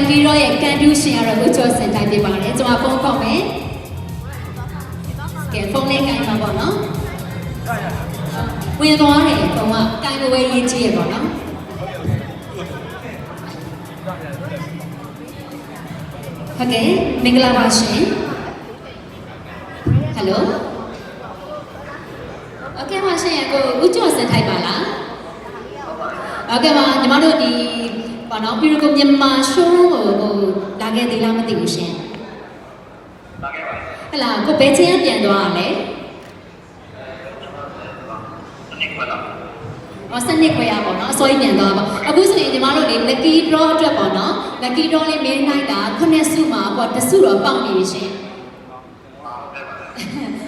lucky draw ရဲ့ကန်တူးရှင်ကတော့ကိုကျော်စင်တိုင်းဖြစ်ပါတယ်ကျွန်မဖုန်းခေါ်မယ်ကဲဖုန်းလေးကိုင်ပါပေါ့နော်ဝင်သွားတယ်ဖုန်းကကိုင်လို့ပဲရေးကြည့်ရပေါ့နော်ဟုတ်ကဲ့မင်္ဂလာပါရှင်ဟယ်လိုโอเคပါရှင်ကိုဦးကျော်စင်ထိုက်ပါလား ဟုတ်ကဲ့ပါညီမတို့ဒီ ဘာနော်ပြည်ကိုမြန်မာ showroom ကိုဟိုလာခဲ့သေးလားမသိဘူးရှင်လာခဲ့ပါဟလာကိုဘယ်ချင်းပြန်သွားရလဲအော်စနစ်ခွဲရပါတော့အစိုးရပြန်သွားပါအခုဆိုရင်ညီမတို့လေ lucky draw အတွက်ပေါ့နော် lucky draw လေးမင်းနိုင်တာခုနှစ်စုမှာပေါ့တစ်စုတော့ပေါက်နေပြီရှင်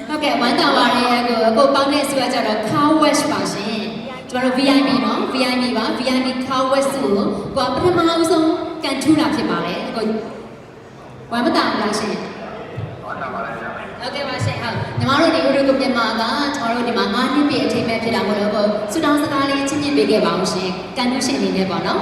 ဟုတ်ကဲ့ဝမ်းသာပါတယ်ကိုအခုပေါက်တဲ့စုကကြတော့ car wash ပါရှင် ကျမတို့ VIP နော် VIP ပါ VIP car wash စုကိုကိုပထမဦးဆုံးကန်ထူတာဖြစ်ပါတယ်အခုဝမ်းမသာဘူးလားရှင်ဟုတ်ကဲ့ပါရှင်ဟုတ်ညီမတို့ဒီဥရုကမြန်မာကကျွန်တော်တို့ဒီမှာ၅နှစ်ပြည့်အထိမ်းမဲ့ဖြစ်တာမို့လို့ကိုစူတောင်းစကားလေးချင်းချင်းပေးခဲ့ပါအောင်ရှင်ကန်တူးရှင်အနေနဲ့ပေါ့နော်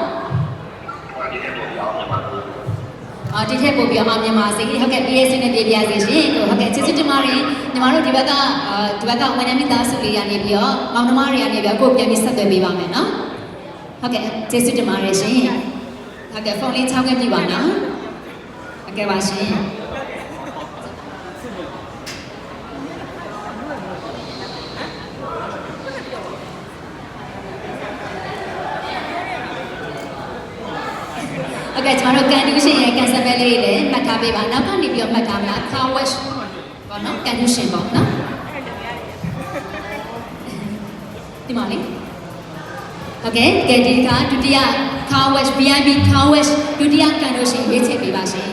အော်ဒီထက်ပို့ပြီးအောင်မြန်မာစီဟုတ်ကဲ့ PAC နဲ့ပြည်ပြစေရှင်ကိုဟုတ်ကဲ့ကျေးဇူး တင်ပါတယ်ညီမတို့ဒီဘက်ကအာဒီဘက်ကဝန်ထမ်းမိသားစုလေးကနေပြီးတော့မောင်နှမတွေကနေပြီးတော့ကိုပြန်ပြီးဆက်သွယ်ပေးပါမယ်နော်ဟုတ်ကဲ့ကျေးဇူးတင်ပါတယ်ရှင်ဟုတ်ကဲ့ဖုန်းလေးချောင်းခဲ့ပြီပါနော်ဟုတ်ကဲ့ပါရှင် โอเคကျွန်တော်တို့ကန်တူးရှင်ရဲ့ကန်ဆယ်ဘဲလေးတွေလည်းမှတ်ထားပေးပါနောက်ကနေပြီးတော့မှတ်ထားမလား car wash ပေါ့နော် condition ပေါ့နော်ဒီမှာလေဟုတ်ကဲ့ကဲဒီကဒုတိယ car wash VIP car wash ဒုတိယ condition ရေးချပေးပါရှင်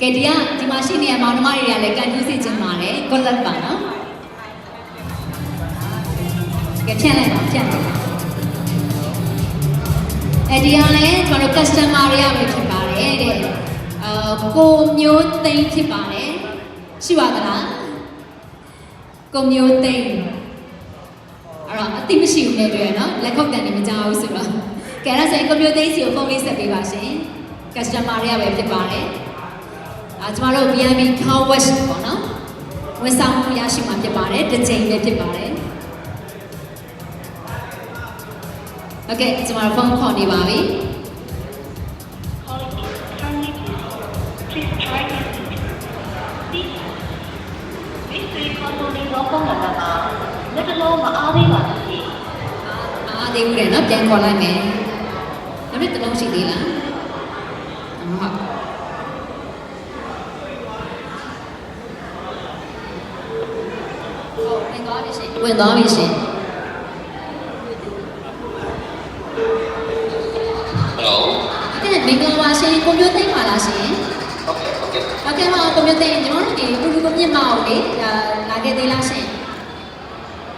ကဲဒီကဒီမှာရှိနေတဲ့မောင်နှမတွေကလည်း condition ချင်ပါတယ် collect ပါနော်ကဲဖြန့်လိုက်ပါဖြန့်လိုက်ပါအဲဒီကလည်းကျွန်တော်တို့ customer တွေကပဲဖြစ်ပါတယ်တဲ့အာကိုမျိုးသိန်းဖြစ်ပါတယ် ရှိပါသလားကိုမျိုးသိန်းအဲ့တော့အတိမရှိဘူးနဲ့တွေ့ရနော်လက်ခုပ်တန်နေမကြောက်ဘူးဆိုတော့ကဲအဲ့ဒါဆိုရင်ကိုမျိုးသိန်းစီကိုဖုန်းလေးဆက်ပေးပါရှင် customer တွေကပဲဖြစ်ပါတယ်အာကျွန်တော်တို့ VIP car wash ပေါ့နော်ဝန်ဆောင်မှုရရှိမှာဖြစ်ပါတယ်တစ်ချိန်ပဲဖြစ်ပါတယ်โอเคကျွန်တော်ဖုန်းခေါ်နေပါပြီ စီကွန်တိုလေးတော့ကောင်းလာတာလက်တလုံးမအားသေးပါဘူးအားသေးဘူးလေနော်ပြန်ခေါ်လိုက်မယ်နောက်တစ်လုံးရှိသေးလားဟုတ်ဟုတ်ဝင်သွားပြီရှင်ဝင်သွားပြီရှင် Hello. ကဲမင်္ဂလာပါရှင်ကွန်ပျူတာသိမ်းပါလားရှင် Okay, okay. ဟုတ်ကဲ့ပါကွန်ပျူတာသိမ်းကျွန်တော်တို့ဒီလူလူကမြင့်မအောင်လေဒါလာခဲ့သေးလားရှင်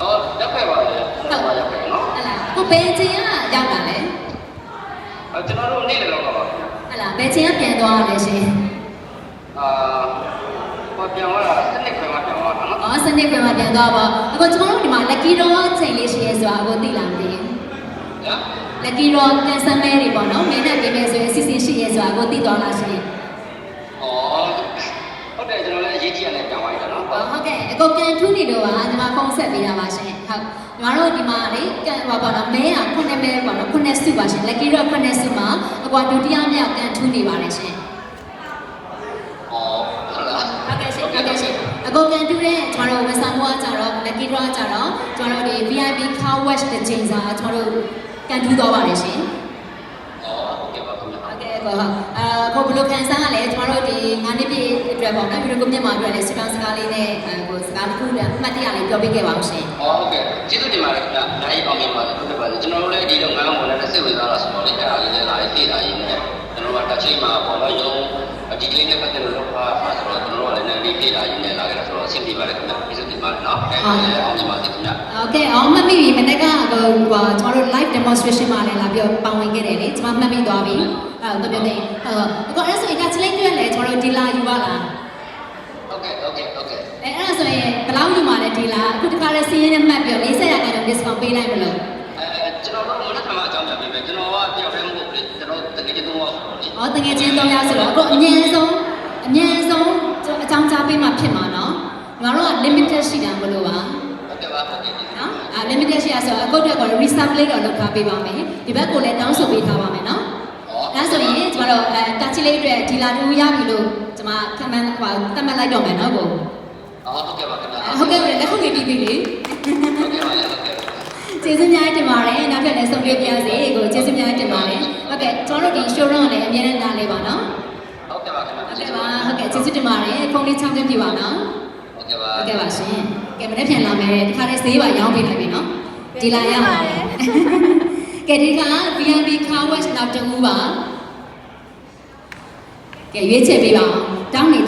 Oh, ရောက်ခဲ့ပါလေ။ဟုတ်ပါရောက်ခဲ့နော်ဟတ်လားကိုဘယ်ချိန်ကရောက်တာလဲ။အဲကျွန်တော်တို့နေ့လည်းတော့ပါပါဗျာဟတ်လားဘယ်ချိန်ကပြန်သွားရလဲရှင်။အာဟောပြန်လာစနစ်ခွဲမှာပြန်လာတာနော်အော်စနေပြန်မှပြန်သွားပါအခုကျွန်တော်တို့ဒီမှာ lucky draw ချိန်လေးရှိရဲဆိုတာကိုသိလားမသိဘူး။ညာ lucky draw ကန်ဆယ်မဲတွေပေါ့နော်မင်းနဲ့ပြင်မယ်ဆိုရင်အစီအစဉ်ရှိရဲဆိုတာကိုသိသွားလားရှင်။အော် ဟုတ်တယ်ကျွန်တော်လည်းအရေးကြီးရတယ်ပြန်သွားရတာနော်ဟောဟုတ်ကဲ့အကိုကန်ထူးနေတော့ပါညီမဖုန်းဆက်ပေးတာပါရှင်ဟုတ်ညီမတို့ဒီမှာလေကန်ဟောပေါ့နော်မဲကခုနှစ်မဲပေါ့နော်ခုနှစ်စုပါရှင် lucky draw ခုနှစ်စုမှာအကွာဒုတိယမြောက်ကန်ထူးနေပါတယ်ရှင်။အော်ဟုတ်လားဟုတ်ကဲ့ရှင်ဟုတ်ကဲ့ရှင်အကိုကန်တူးတဲ့ကျွန်တော်တို့ဝန်ဆောင်မှုကကြတော့ lucky draw ကကြတော့ကျွန်တော်တို့ဒီ VIP car wash တစ်ချိန်စာကျွန်တော်တို့ကန်တူးသွားပါတယ်ရှင်။အော်ဟုတ်ကဲ့ပါခင်ဗျာဟုတ်ကဲ့ကောအာ ကိုဘလို့ခံစားရလဲကျမတို့ဒီငါးနှစ်ပြည့်အတွက်ပေါ့နော်ယူရိုကမြန်မာအတွက်လည်းစတောင်းစကားလေးနဲ့ဟိုစကားတစ်ခုလည်းအမှတ်တရလေးပြောပေးခဲ့ပါအောင်ရှင်။ဟုတ်ကဲ့ကျေးဇူးတင်ပါတယ်ခင်ဗျာ။အားကြီးအောင်မြင်ပါစေဖြစ်ပါစေကျွန်တော်တို့လည်းဒီလုပ်ငန်းကိုလည်းစိတ်ဝင်စားတာဆိုတော့လေအားကြီးလည်းလာရေးသိတာရင်းနဲ့ကျွန်တော်တို့ကတစ်ချိန်မှာပေါ့နော်ရုံးဒီကလေးနဲ့ပတ်သက်လို့လုပ်ပါမှာဆိုတော့ကျွန်တော်တို့ကလည်းနည်းနည်းပြတာရင်းနဲ့လာခဲ့တာဆိုတော့အဆင်ပြေပါတယ်ခင်ဗျာ။ကျေးဇူးတင်ပါတယ်နော်။အားကြီးလည်းအောင်မြင်ပါစေခင်ဗျာ။ဟုတ်ကဲ့အောင်မှတ်မိပြီမနေ့ကဟိုကျွန်တော်တို့ live demonstration မှာလည်းလာပြီးတော့ပါဝင်ခဲ့တယ်လေ။ကျွန်မမှတ်မိသွားပြီ။ အဲ့တော့ပြောသိဟုတ်တော့အခုအဲ့ဆိုရင်ကချလိတ်တွေ့လဲကျွန်တော်တို့ဒီလာယူပါလားဟုတ်ကဲ့ဟုတ်ကဲ့ဟုတ်ကဲ့အဲ့အဲ့ဆိုရင်ဘယ်လောက်ယူမှာလဲဒီလာအခုတခါလဲစီးရင်နဲ့မှတ်ပြီးတော့40ရာခိုင်နှုန်း discount ပေးလိုက်မလို့အဲကျွန်တော်တို့လည်းထမအကြောင်းပြပေးမယ်ကျွန်တော်ကပြောင်းလဲမဟုတ်ဘူးလေကျွန်တော်တကယ်ချင်းတော့ဟောတကယ်ချင်းတော့ရဆိုတော့အခုအငြင်းဆုံးအငြင်းဆုံးအကြောင်းကြားပေးမှဖြစ်မှာနော်ငါတို့က limited ရှိတာမလို့ပါဟုတ်ကဲ့ပါဟုတ်ကဲ့နော်အဲ limited ရှိရဆိုတော့အကုတ်တွေက reserve လေးတော့လောက်ထားပေးပါမယ်ဒီဘက်ကိုလည်းတောင်းဆိုပေးထားပါမယ်နော် ဒါဆိုရင်ကျမတို့အဲတာချီလေးအတွက်ဒီလာတူရပြီလို့ကျမခံမှန်းဟိုတတ်မှတ်လိုက်တော့မယ်နော်ကိုဟုတ်ကဲ့ပါခင်ဗျာဟုတ်ကဲ့လက်ခုပ်ငယ်တီးပြီလေဟုတ်ကဲ့ပါဟုတ်ကဲ့ပါကျေးဇူးများတင်ပါတယ်နောက်ထပ်လည်းဆုံးဖြတ်ပြစေကိုကျေးဇူးများတင်ပါတယ်ဟုတ်ကဲ့ကျွန်တော်တို့ဒီ showroom ကလည်းအမြဲတမ်းနားလေးပါနော်ဟုတ်ကဲ့ပါခင်ဗျာဟုတ်ကဲ့ပါဟုတ်ကဲ့ကျေးဇူးတင်ပါတယ်ဖုန်းလေးချောင်းပြပြပါနော်ဟုတ်ကဲ့ပါဟုတ်ကဲ့ပါရှင်ကဲမနေ့ပြန်လာမယ်ဒီခါလေးဈေးပါရောင်းပေးလိုက်ပြီနော်ဒီလာရအောင်ကဲဒီက VIP car wash နောက်တူပါ ကဲရွေးချယ်ပေးပါအောင်တောင်းနေ